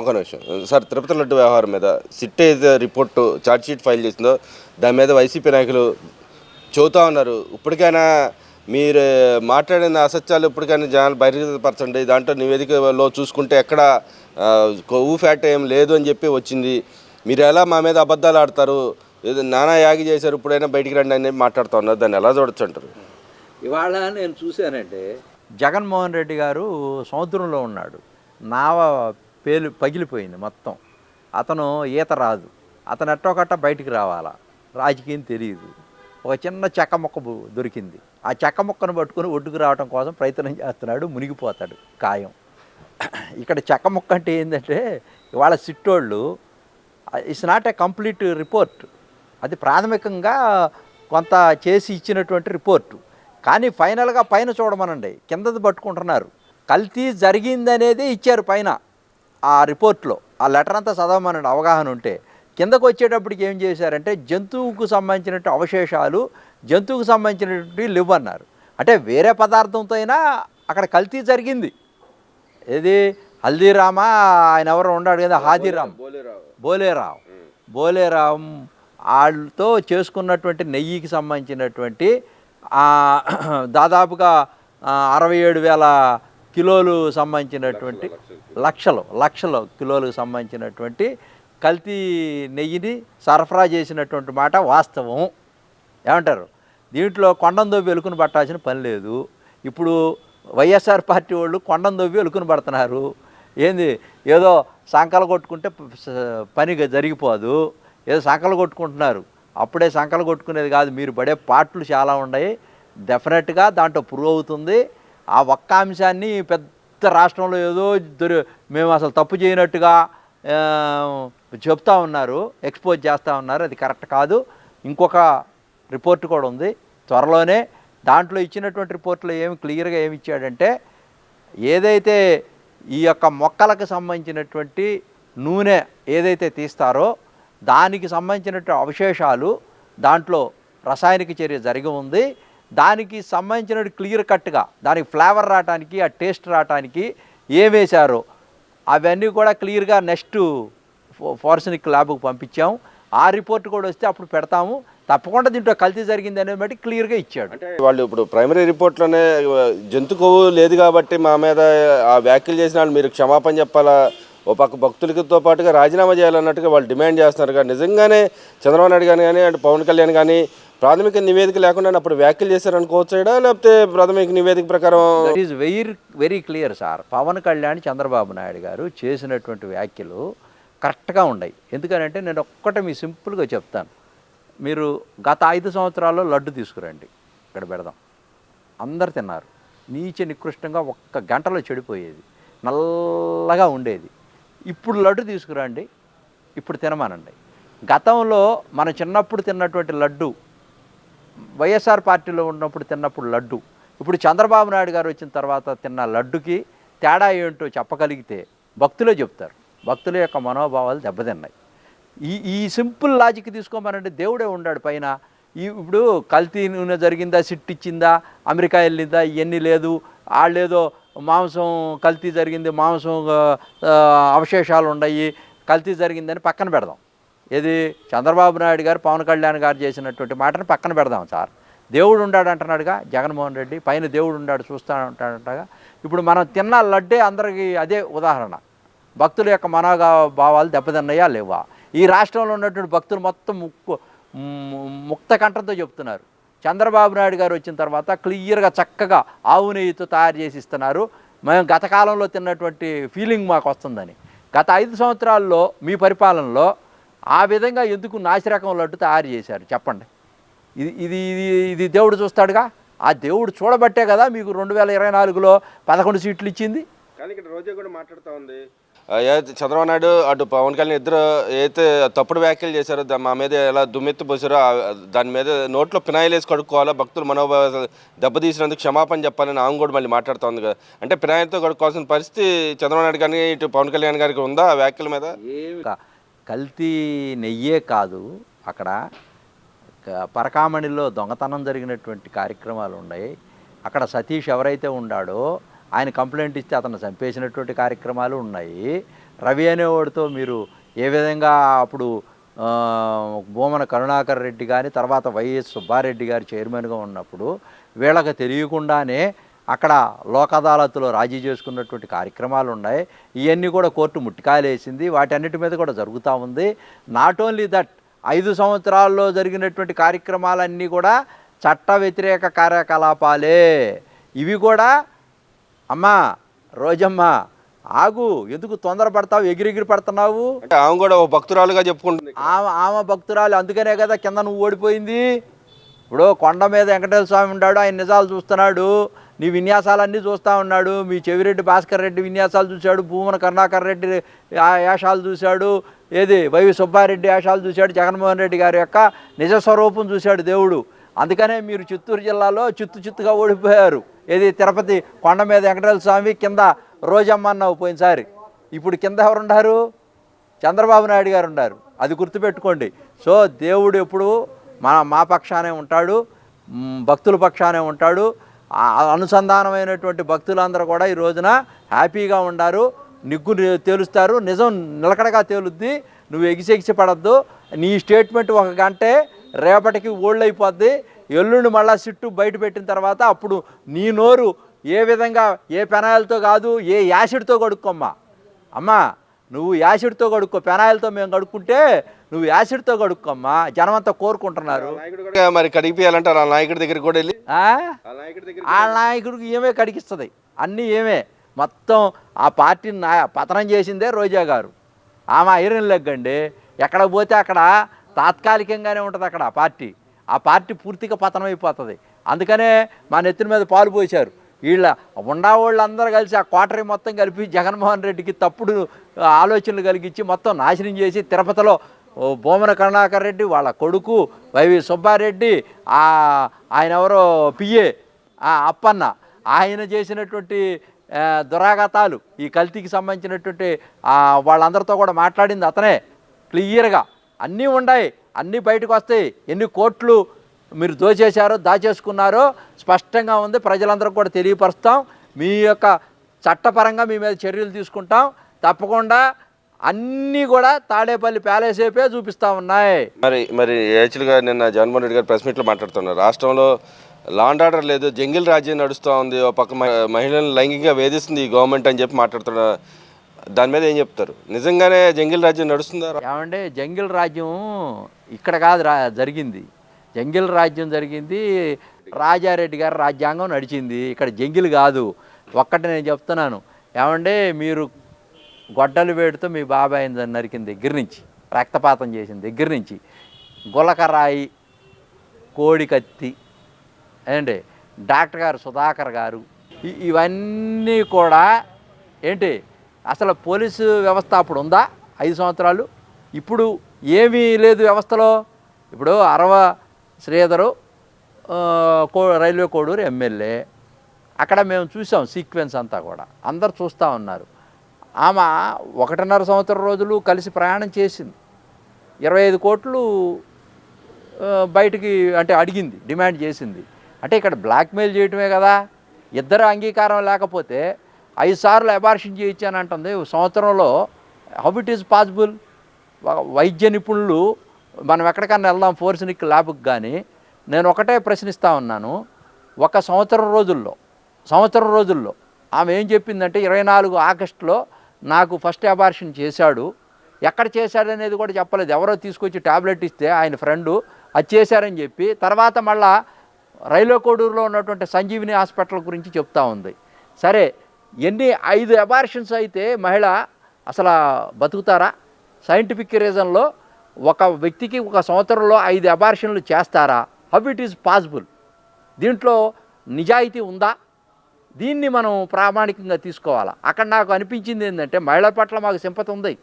ఒక నిమిషం. సార్ తిరుపతి లడ్డు వ్యవహారం మీద సిట్ ఏదైతే రిపోర్టు ఛార్జ్ షీట్ ఫైల్ చేసిందో దాని మీద వైసీపీ నాయకులు చెబుతా ఉన్నారు. ఇప్పటికైనా మీరు మాట్లాడిన అసత్యాలు ఇప్పటికైనా జనాలు బహిర్గతపరచండి. దాంట్లో నివేదికలో చూసుకుంటే ఎక్కడ కొవ్వు ఫ్యాట్ ఏం లేదు అని చెప్పి వచ్చింది. మీరు ఎలా మా మీద అబద్ధాలు ఆడతారు? ఏదో నానా యాగి చేశారు ఇప్పుడైనా బయటికి రండి అని మాట్లాడుతూ ఉన్నారు. దాన్ని ఎలా చూడొచ్చు అంటారు? ఇవాళ నేను చూశానంటే జగన్మోహన్ రెడ్డి గారు సముద్రంలో ఉన్నాడు. నావ పేలు పగిలిపోయింది మొత్తం. అతను ఈత రాదు. అతను ఎట్టోకట్ట బయటికి రావాలా? రాజకీయం తెలియదు ఒక చిన్న చెక్క మొక్క దొరికింది. ఆ చెక్క మొక్కను పట్టుకొని ఒడ్డుకు రావడం కోసం ప్రయత్నం చేస్తున్నాడు. మునిగిపోతాడు ఖాయం ఇక్కడ చెక్క మొక్క అంటే ఏంటంటే ఇవాళ సిట్టోళ్ళు it's not a complete report. అది ప్రాథమికంగా కొంత చేసి ఇచ్చినటువంటి రిపోర్టు. కానీ ఫైనల్గా పైన చూడమనండి. కిందది పట్టుకుంటున్నారు. కల్తీ జరిగిందనేది ఇచ్చారు పైన. ఆ రిపోర్ట్లో ఆ లెటర్ అంతా చదవమనండి అవగాహన ఉంటే. కిందకు వచ్చేటప్పటికి ఏం చేశారంటే జంతువుకు సంబంధించినట్టు అవశేషాలు జంతువుకు సంబంధించినటువంటి లివ్ అన్నారు. అంటే వేరే పదార్థంతో అయినా అక్కడ కల్తీ జరిగింది. ఏది? హల్దీరామా ఆయన ఎవరు ఉన్నాడు కదా హాదీరామ్ బోలేరావు. బోలేరామ్ వాళ్ళతో చేసుకున్నటువంటి నెయ్యికి సంబంధించినటువంటి దాదాపుగా అరవై ఏడు వేల కిలోలు సంబంధించినటువంటి లక్షలు లక్షల కిలోలకు సంబంధించినటువంటి కల్తీ నెయ్యిని సరఫరా చేసినటువంటి మాట వాస్తవం. ఏమంటారు? దీంట్లో కొండం దొవ్వి వెలుకుని పట్టాల్సిన పని లేదు. ఇప్పుడు వైఎస్ఆర్ పార్టీ వాళ్ళు కొండం దొవ్వి వెలుకుని పడుతున్నారు. ఏంది? ఏదో సంకలు కొట్టుకుంటే పని జరిగిపోదు. ఏదో సంకలు కొట్టుకుంటున్నారు. అప్పుడే సంకలు కొట్టుకునేది కాదు. మీరు పడే పాటలు చాలా ఉన్నాయి. డెఫినెట్గా దాంట్లో ప్రూవ్ అవుతుంది. ఆ ఒక్క అంశాన్ని పెద్ద రాష్ట్రంలో ఏదో దొరి మేము అసలు తప్పు చేయనట్టుగా చెప్తా ఉన్నారు ఎక్స్పోజ్ చేస్తూ ఉన్నారు. అది కరెక్ట్ కాదు. ఇంకొక రిపోర్ట్ కూడా ఉంది. త్వరలోనే దాంట్లో ఇచ్చినటువంటి రిపోర్ట్లో ఏమి క్లియర్గా ఏమి ఇచ్చాడంటే ఏదైతే ఈ యొక్క మొక్కలకు సంబంధించినటువంటి నూనె ఏదైతే తీస్తారో దానికి సంబంధించినటువంటి అవశేషాలు దాంట్లో రసాయనిక చర్య జరిగి ఉంది. దానికి సంబంధించిన క్లియర్ కట్గా దానికి ఫ్లేవర్ రావటానికి ఆ టేస్ట్ రావటానికి ఏం వేశారో అవన్నీ కూడా క్లియర్గా నెక్స్ట్ ఫార్సనిక్ ల్యాబ్కి పంపించాము ఆ రిపోర్ట్ కూడా వస్తే అప్పుడు పెడతాము. తప్పకుండా దీంట్లో కల్తీ జరిగింది అనేది బట్టి క్లియర్గా ఇచ్చాడు. అంటే వాళ్ళు ఇప్పుడు ప్రైమరీ రిపోర్ట్లోనే జంతు కొవ్వు లేదు కాబట్టి మా మీద ఆ వ్యాఖ్యలు చేసిన వాళ్ళు మీరు క్షమాపణ చెప్పాలా? ఓ పక్క భక్తులతో పాటుగా రాజీనామా చేయాలన్నట్టుగా వాళ్ళు డిమాండ్ చేస్తున్నారు. కానీ నిజంగానే చంద్రబాబు నాయుడు గాని కానీ అంటే పవన్ కళ్యాణ్ కానీ ప్రాథమిక నివేదిక లేకుండా అప్పుడు వ్యాఖ్యలు చేశారనుకోవచ్చు లేకపోతే ప్రాథమిక నివేదిక ప్రకారం is very very clear sir Pavan Kalyan Chandrababu Naidu garu చేసినటువంటి వ్యాఖ్యలు కరెక్ట్గా ఉన్నాయి. ఎందుకనంటే నేను ఒక్కటే మీ సింపుల్గా చెప్తాను. మీరు గత ఐదు సంవత్సరాల్లో లడ్డు తీసుకురండి. ఇక్కడ పెడదాం. అందరు తిన్నారు. నీచ నికృష్టంగా ఒక్క గంటలో చెడిపోయేది. నల్లగా ఉండేది. ఇప్పుడు లడ్డు తీసుకురండి ఇప్పుడు తినమానండి. గతంలో మన చిన్నప్పుడు తిన్నటువంటి లడ్డు వైఎస్ఆర్ పార్టీలో ఉన్నప్పుడు తిన్నప్పుడు లడ్డు ఇప్పుడు చంద్రబాబు నాయుడు గారు వచ్చిన తర్వాత తిన్న లడ్డుకి తేడా ఏంటో చెప్పగలిగితే భక్తులే చెప్తారు. భక్తుల యొక్క మనోభావాలు దెబ్బతిన్నాయి. ఈ ఈ సింపుల్ లాజిక్ తీసుకోమనంటే దేవుడే ఉన్నాడు పైన. ఈ ఇప్పుడు కల్తీ నూనె జరిగిందా సిట్ ఇచ్చిందా అమెరికా వెళ్ళిందా ఇవన్నీ లేదు వాళ్ళేదో మాంసం కల్తీ జరిగింది మాంసం అవశేషాలు ఉన్నాయి కల్తీ జరిగిందని పక్కన పెడదాం. ఏది చంద్రబాబు నాయుడు గారు పవన్ కళ్యాణ్ గారు చేసినటువంటి మాటను పక్కన పెడదాం సార్. దేవుడు ఉండాడు అంటున్నాడుగా జగన్మోహన్ రెడ్డి పైన దేవుడు ఉన్నాడు చూస్తా ఉంటాడంటగా ఇప్పుడు మనం తిన్న లడ్డే అందరికీ అదే ఉదాహరణ. భక్తుల యొక్క మనోగా భావాలు దెబ్బతిన్నాయా లేవా? ఈ రాష్ట్రంలో ఉన్నటువంటి భక్తులు మొత్తం ముక్కు ముక్త కంఠంతో చెప్తున్నారు. చంద్రబాబు నాయుడు గారు వచ్చిన తర్వాత క్లియర్గా చక్కగా ఆవు నెయ్యితో తయారు చేసి ఇస్తున్నారు. మేము గత కాలంలో తిన్నటువంటి ఫీలింగ్ మాకు వస్తుందని. గత ఐదు సంవత్సరాల్లో మీ పరిపాలనలో ఆ విధంగా ఎందుకు నాసిరకం లడ్డు తయారు చేశారు? చెప్పండి. ఇది ఇది ఇది ఇది దేవుడు చూస్తాడుగా? ఆ దేవుడు చూడబట్టే కదా మీకు రెండు వేల ఇరవై నాలుగులో పదకొండు సీట్లు ఇచ్చింది. కానీ ఇక్కడ రోజే కూడా మాట్లాడుతూ ఉంది. చంద్రబాబు నాయుడు అటు పవన్ కళ్యాణ్ ఇద్దరు ఏదైతే తప్పుడు వ్యాఖ్యలు చేశారో మా మీద ఎలా దుమ్మెత్తి పోసారో దాని మీద నోట్లో పినాయిలు వేసి కడుక్కోవాలా? భక్తులు మనోభావ దెబ్బతీసినందుకు క్షమాపణ చెప్పాలని ఆమె కూడా మళ్ళీ మాట్లాడుతూ ఉంది కదా. అంటే పినాయిలతో కడుక్కోవాల్సిన పరిస్థితి చంద్రబాబు నాయుడు కానీ ఇటు పవన్ కళ్యాణ్ గారికి ఉందా ఆ వ్యాఖ్యల మీద? కల్తీ నెయ్యే కాదు. అక్కడ పరకామణిలో దొంగతనం జరిగినటువంటి కార్యక్రమాలు ఉన్నాయి. అక్కడ సతీష్ ఎవరైతే ఉన్నాడో ఆయన కంప్లైంట్ ఇస్తే అతను చంపేసినటువంటి కార్యక్రమాలు ఉన్నాయి. రవి అనేవాడితో మీరు ఏ విధంగా అప్పుడు భూమన కరుణాకర్ రెడ్డి గారి తర్వాత వైఎస్ సుబ్బారెడ్డి గారు చైర్మన్గా ఉన్నప్పుడు వీళ్ళకి తెలియకుండానే అక్కడ లోక్ అదాలత్లో రాజీ చేసుకున్నటువంటి కార్యక్రమాలు ఉన్నాయి. ఇవన్నీ కూడా కోర్టు ముట్టికాయలేసింది వాటన్నిటి మీద కూడా జరుగుతూ ఉంది. నాట్ ఓన్లీ దట్ ఐదు సంవత్సరాల్లో జరిగినటువంటి కార్యక్రమాలన్నీ కూడా చట్ట వ్యతిరేక కార్యకలాపాలే. ఇవి కూడా అమ్మా రోజమ్మ ఆగు. ఎందుకు తొందరపడతావు? ఎగిరెగిరి పడుతున్నావు? అంటే ఆమె కూడా ఒక భక్తురాలుగా చెప్పుకుంటుంది. ఆమె ఆమె భక్తురాలు అందుకనే కదా కింద నువ్వు ఓడిపోయింది. ఇప్పుడు కొండ మీద వెంకటేశ్వర స్వామి ఉన్నాడు ఆయన నిజాలు చూస్తున్నాడు. నీ విన్యాసాలన్నీ చూస్తూ ఉన్నాడు. మీ చెవిరెడ్డి భాస్కర్ రెడ్డి విన్యాసాలు చూశాడు భూమన కరుణాకర్ రెడ్డి ఆ వేషాలు చూశాడు. ఏది? వైవి సుబ్బారెడ్డి వేషాలు చూశాడు జగన్మోహన్ రెడ్డి గారి యొక్క నిజ స్వరూపం చూశాడు దేవుడు. అందుకనే మీరు చిత్తూరు జిల్లాలో చిత్తు చిత్తుగా ఓడిపోయారు. ఏది తిరుపతి కొండ మీద వెంకటేశ్వర స్వామి కింద రోజమ్మ అన్నావు పోయినసారి. ఇప్పుడు కింద ఎవరున్నారు చంద్రబాబు నాయుడు గారు ఉన్నారు అది గుర్తుపెట్టుకోండి. సో దేవుడు ఎప్పుడు మన మా పక్షానే ఉంటాడు. భక్తుల పక్షానే ఉంటాడు. అనుసంధానమైనటువంటి భక్తులందరూ కూడా ఈ రోజున హ్యాపీగా ఉండారు. నిగ్గు తేలుస్తారు. నిజం నిలకడగా తేలుద్ది. నువ్వు ఎగిసెగిసి పడద్దు. నీ స్టేట్మెంట్ ఒక గంటే రేపటికి ఓల్డ్ అయిపోద్ది ఎల్లుండి మళ్ళా సిట్టు బయట పెట్టిన తర్వాత అప్పుడు నీ నోరు ఏ విధంగా ఏ పెనాయిల్తో కాదు ఏ యాసిడ్తో కడుక్కోమ్మా. అమ్మా నువ్వు యాసిడ్తో కడుక్కో పెనాయిల్తో మేము కడుక్కుంటే నువ్వు యాసిడ్తో కడుక్కోమ్మా. జనం అంతా కోరుకుంటున్నారు మరి కడిగిపోయాలంటే ఆ నాయకుడి దగ్గరికి కూడా వెళ్ళి. ఆ? ఆ నాయకుడి దగ్గర ఆ నాయకుడికి ఏమే కడిగిస్తుంది? అన్నీ ఏమే? మొత్తం ఆ పార్టీని నా పతనం చేసిందే రోజా గారు. ఆమె ఐరన్ లెగ్ అండి ఎక్కడ పోతే అక్కడ తాత్కాలికంగానే ఉంటుంది అక్కడ ఆ పార్టీ. ఆ పార్టీ పూర్తిగా పతనం అయిపోతుంది అందుకనే మా నెత్తిన మీద పాలు పోసారు. వీళ్ళ ఉండా వాళ్ళందరూ కలిసి ఆ కోటరీ మొత్తం కలిపి జగన్మోహన్ రెడ్డికి తప్పుడు ఆలోచనలు కలిగించి మొత్తం నాశనం చేసి తిరుపతిలో భూమన కరుణాకర్ రెడ్డి వాళ్ళ కొడుకు వైవి సుబ్బారెడ్డి ఆయన ఎవరో పిఏ అప్పన్న ఆయన చేసినటువంటి దురాఘాతాలు ఈ కల్తీకి సంబంధించినటువంటి వాళ్ళందరితో కూడా మాట్లాడింది అతనే. క్లియర్గా అన్నీ ఉన్నాయి అన్నీ బయటకు వస్తాయి. ఎన్ని కోట్లు మీరు దోచేశారో దాచేసుకున్నారో స్పష్టంగా ఉంది. ప్రజలందరూ కూడా తెలియపరుస్తాం. మీ యొక్క చట్టపరంగా మీ మీద చర్యలు తీసుకుంటాం. తప్పకుండా అన్నీ కూడా తాడేపల్లి ప్యాలెస్ వైపే చూపిస్తూ ఉన్నాయి. మరి మరి యాక్చువల్గా నిన్న జగన్మోహన్ రెడ్డి గారు ప్రెస్ మీట్లో మాట్లాడుతున్నారు. రాష్ట్రంలో లాండ్ ఆర్డర్ లేదు జంగిల్ రాజ్యం నడుస్తూ ఉంది. ఒక పక్క మహిళలను లైంగికంగా వేధిస్తుంది ఈ గవర్నమెంట్ అని చెప్పి మాట్లాడుతున్నారు. దాని మీద ఏం చెప్తారు? నిజంగానే జంగిల్ రాజ్యం నడుస్తుందా? ఏమంటే జంగిల్ రాజ్యం ఇక్కడ కాదు రా జరిగింది. జంగిల్ రాజ్యం జరిగింది రాజారెడ్డి గారి రాజ్యాంగం నడిచింది. ఇక్కడ జంగిల్ కాదు. ఒక్కటి నేను చెప్తున్నాను. ఏమంటే మీరు గొడ్డలు వేడితో మీ బాబాయ్ నరికిన దగ్గర నుంచి రక్తపాతం చేసిన దగ్గర నుంచి గులకరాయి కోడి కత్తి ఏంటి డాక్టర్ గారు సుధాకర్ గారు ఇవన్నీ కూడా ఏంటి అసలు పోలీసు వ్యవస్థ అప్పుడు ఉందా? ఐదు సంవత్సరాలు. ఇప్పుడు ఏమీ లేదు వ్యవస్థలో. ఇప్పుడు అరవ శ్రీధరు కో రైల్వే కోడూరు ఎమ్మెల్యే. అక్కడ మేము చూసాం సీక్వెన్స్ అంతా కూడా. అందరు చూస్తూ ఉన్నారు. ఆమె ఒకటిన్నర సంవత్సరం రోజులు కలిసి ప్రయాణం చేసింది. ఇరవై ఐదు కోట్లు బయటికి అంటే అడిగింది డిమాండ్ చేసింది. అంటే ఇక్కడ బ్లాక్మెయిల్ చేయటమే కదా. ఇద్దరు అంగీకారం లేకపోతే ఐదు సార్లు అబార్షన్ చేయించానంటుంది. సంవత్సరంలో హౌ ఇట్ ఈజ్ పాసిబుల్? వైద్య నిపుణులు మనం ఎక్కడికన్నా వెళ్దాం ఫోర్సినిక్ ల్యాబ్కి కానీ నేను ఒకటే ప్రశ్నిస్తూ ఉన్నాను. ఒక సంవత్సరం రోజుల్లో సంవత్సరం రోజుల్లో ఆమె ఏం చెప్పిందంటే ఇరవై నాలుగు ఆగస్టులో నాకు ఫస్ట్ అబార్షన్ చేశాడు. ఎక్కడ చేశాడనేది కూడా చెప్పలేదు. ఎవరో తీసుకొచ్చి టాబ్లెట్ ఇస్తే ఆయన ఫ్రెండు అది చేశారని చెప్పి తర్వాత మళ్ళా రైల్వే కోడూరులో ఉన్నటువంటి సంజీవిని హాస్పిటల్ గురించి చెప్తా ఉంది. సరే ఎన్ని ఐదు అబార్షన్స్ అయితే మహిళ అసలు బతుకుతారా? సైంటిఫిక్ రీజన్లో ఒక వ్యక్తికి ఒక సంవత్సరంలో ఐదు అబార్షన్లు చేస్తారా? హౌ ఇట్ ఈజ్ పాసిబుల్ దీంట్లో నిజాయితీ ఉందా? దీన్ని మనం ప్రామాణికంగా తీసుకోవాలా? అక్కడ నాకు అనిపించింది ఏంటంటే మహిళల పట్ల మాకు సింపతి ఉంది.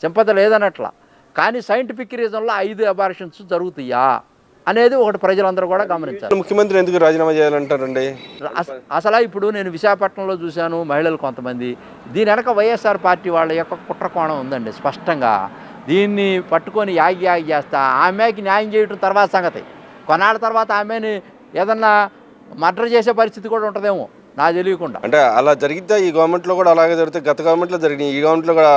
సింపత లేదనట్లా. కానీ సైంటిఫిక్ రీజన్లో ఐదు అబార్షన్స్ జరుగుతాయా? అనేది ఒకటి ప్రజలందరూ కూడా గమనించాలి. ముఖ్యమంత్రి ఎందుకు రాజీనామా చేయాలంటారండి? అస- అసలు ఇప్పుడు నేను విశాఖపట్నంలో చూశాను మహిళలు కొంతమంది. దీని వెనక వైఎస్ఆర్ పార్టీ వాళ్ళ యొక్క కుట్ర కోణం ఉందండి స్పష్టంగా. దీన్ని పట్టుకొని యాగి యాగి చేస్తా. ఆమెకి న్యాయం చేయటం తర్వాత సంగతి. కొన్నాళ్ళ తర్వాత ఆమెని ఏదన్నా మర్డర్ చేసే పరిస్థితి కూడా ఉంటుందేమో. నా తెలియకుండా. అంటే అలా జరిగితే ఈ గవర్నమెంట్లో కూడా అలాగే జరిగితే గత గవర్నమెంట్లో జరిగినాయి. ఈ గవర్నమెంట్లో కూడా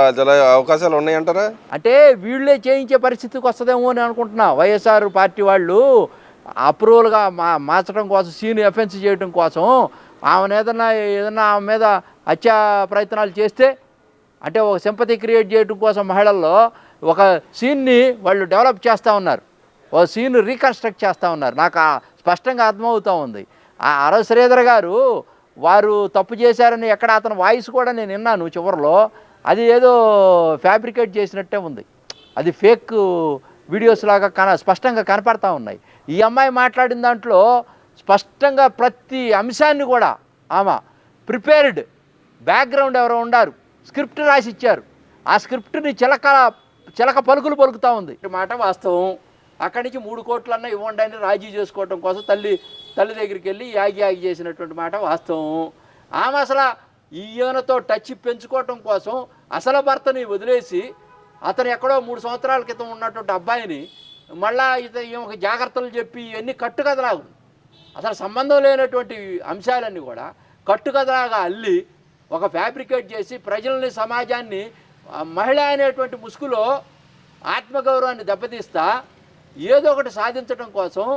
అవకాశాలు ఉన్నాయంటారా? అంటే వీళ్ళే చేయించే పరిస్థితికి వస్తుందేమో అని అనుకుంటున్నా. వైఎస్ఆర్ పార్టీ వాళ్ళు అప్రూవల్గా మా మార్చడం కోసం సీన్ ఎఫెన్స్ చేయడం కోసం ఆమెను ఏదన్నా ఏదన్నా ఆమె మీద హత్యా ప్రయత్నాలు చేస్తే అంటే ఒక సింపతి క్రియేట్ చేయడం కోసం మహిళల్లో ఒక సీన్ని వాళ్ళు డెవలప్ చేస్తూ ఉన్నారు. ఓ సీన్ రీకన్స్ట్రక్ట్ చేస్తూ ఉన్నారు. నాకు స్పష్టంగా అర్థమవుతూ ఉంది. ఆ అరవ శ్రీధర్ గారు వారు తప్పు చేశారని ఎక్కడ అతని వాయిస్ కూడా నేను విన్నాను చివరిలో. అది ఏదో ఫ్యాబ్రికేట్ చేసినట్టే ఉంది. అది ఫేక్ వీడియోస్ లాగా కన స్పష్టంగా కనపడతా ఉన్నాయి. ఈ అమ్మాయి మాట్లాడిన దాంట్లో స్పష్టంగా ప్రతి అంశాన్ని కూడా ఆమె ప్రిపేర్డ్ బ్యాక్గ్రౌండ్ ఎవరో ఉండారు. స్క్రిప్ట్ రాసి ఇచ్చారు ఆ స్క్రిప్ట్ని చిలక చిలక పలుకులు పలుకుతూ ఉంది. మాట వాస్తవం. అక్కడి నుంచి మూడు కోట్లన్నా ఇవ్వండి అని రాజీ చేసుకోవడం కోసం తల్లి తల్లి దగ్గరికి వెళ్ళి యాగి యాగి చేసినటువంటి మాట వాస్తవం. ఆమె అసలు ఈయనతో టచ్ పెంచుకోవటం కోసం అసలు భర్తని వదిలేసి అతను ఎక్కడో మూడు సంవత్సరాల క్రితం ఉన్నటువంటి అబ్బాయిని మళ్ళా ఇత ఈమెకు జాగ్రత్తలు చెప్పి ఇవన్నీ కట్టుకథలాగు అసలు సంబంధం లేనటువంటి అంశాలన్నీ కూడా కట్టుకథలాగా అల్లి ఒక ఫ్యాబ్రికేట్ చేసి ప్రజల్ని సమాజాన్ని మహిళ అనేటువంటి ముసుగులో ఆత్మగౌరవాన్ని దెబ్బతీస్తా ఏదో ఒకటి సాధించడం కోసం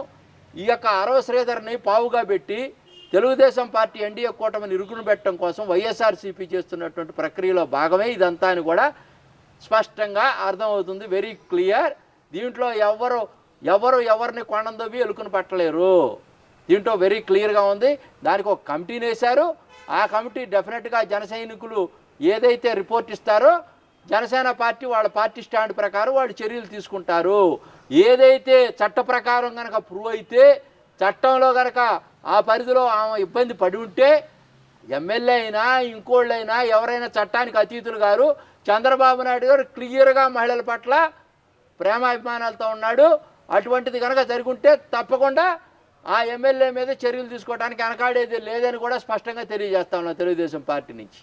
ఈ యొక్క అరవ శ్రీధర్ని పావుగా పెట్టి తెలుగుదేశం పార్టీ ఎన్డీఏ కూటమిని ఇరుకును పెట్టడం కోసం వైఎస్ఆర్సీపీ చేస్తున్నటువంటి ప్రక్రియలో భాగమే ఇదంతా అని కూడా స్పష్టంగా అర్థమవుతుంది. వెరీ క్లియర్ దీంట్లో ఎవరు ఎవరు ఎవరిని కొండందవి ఎలుకను పట్టలేరు. దీంట్లో వెరీ క్లియర్గా ఉంది. దానికి ఒక కమిటీని వేశారు. ఆ కమిటీ డెఫినెట్గా జన సైనికులు ఏదైతే రిపోర్ట్ ఇస్తారో జనసేన పార్టీ వాళ్ళ పార్టీ స్టాండ్ ప్రకారం వాళ్ళు చర్యలు తీసుకుంటారు. ఏదైతే చట్ట ప్రకారం కనుక ప్రూవ్ అయితే చట్టంలో కనుక ఆ పరిధిలో ఆమె ఇబ్బంది పడి ఉంటే ఎమ్మెల్యే అయినా ఇంకోళ్ళైనా ఎవరైనా చట్టానికి అతీతులు గారు చంద్రబాబు నాయుడు గారు క్లియర్గా మహిళల పట్ల ప్రేమాభిమానాలతో ఉన్నాడు. అటువంటిది కనుక జరుగుంటే తప్పకుండా ఆ ఎమ్మెల్యే మీద చర్యలు తీసుకోవడానికి వెనకాడేది లేదని కూడా స్పష్టంగా తెలియజేస్తా ఉన్నాం తెలుగుదేశం పార్టీ నుంచి.